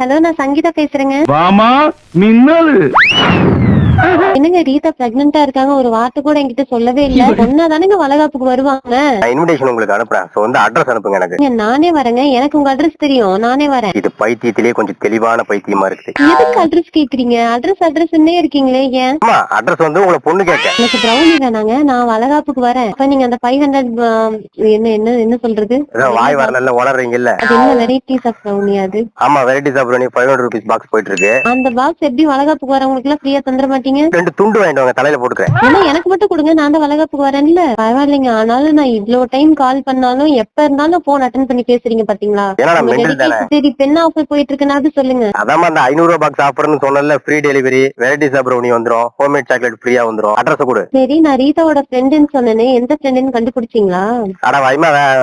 Hello நான் சங்கீதா பேசுறேங்க. வாமா மின்னல். என்னங்க ரீதா பிரெக்னெண்டா இருக்காங்க. ஒரு வார்த்தை கூட என்கிட்ட சொல்லவே இல்ல. சொன்னா தானேங்க வளகாப்புக்கு வருவாங்க. நான் இன்விடேஷன் உங்களுக்கு அனுப்புறேன். சோ வந்து அட்ரஸ் அனுப்புங்க எனக்கு. ஏங்க, நானே வரேங்க. எனக்கு உங்க அட்ரஸ் தெரியும். நானே வரேன். இது பைத்தியத்திலேயே கொஞ்சம் தெளிவான பைத்தியமா இருக்குது. எதுக்கு அட்ரஸ் கேக்குறீங்க? அட்ரஸ் அட்ரஸ்ன்னே இருக்கீங்களே ஏன்? அட்ரஸ் வந்து உங்களை பொண்ணு கேட்க. எனக்கு ப்ரௌனி வேணாங்க. நான் வளகாப்புக்கு வரேன். அப்ப நீங்க அந்த ஃபைவ் ஹண்ட்ரட் என்ன என்ன என்ன சொல்றது? ஏதோ வாய் வரல வளர்றீங்கல்ல. அது என்ன வெரைட்டிஸ் ஆஃப் ப்ரௌனி அது? ஆமா வெரைட்டிஸ் அப்புறம் ஃபைவ் ஹண்ட்ரட் ருபீஸ் பாக்ஸ் போயிட்டு இருக்கு. அந்த பாக்ஸ் எப்படி வளகாப்புக்கு வரவங்களுக்கு எல்லாம் ஃப்ரீயா தந்துட மாட்டீங்க? ரெண்டு துண்டு வாங்கிட்டு வாங்க தலையில போட்டுக்கிறேன். ஏன்னா எனக்கு மட்டும் கொடுங்க நான் தான் வளகாப்புக்கு வரேன்ல. பரவாயில்லைங்க ஆனாலும் நான் இவ்வளவு டைம் கால் பண்ணாலும் எப்ப இருந்தாலும் போன் அட்டன் பண்ணி பேசுறீங்க பாத்தீங்களா? ஏன்னா நான் உங்க மெண்டல் தானே. dedication சரி பெண் ஆஃபர் போயிட்டு இருக்குனாது சொல்லுங்க. அதாம அந்த ஐநூறு ரூபாய் பாக்ஸ் ஆஃபர்னு சொன்னல free delivery varieties brownie homemade homemade சாக்லேட் ஃப்ரீயா வந்துரும். அட்ரஸ் கொடு. சரி நான் ரீதாவோட ஃப்ரெண்டுன்னு சொன்னேனே எந்த ஃப்ரெண்டுன்னு கண்டுபிடிச்சீங்களா? அட வைமா வே-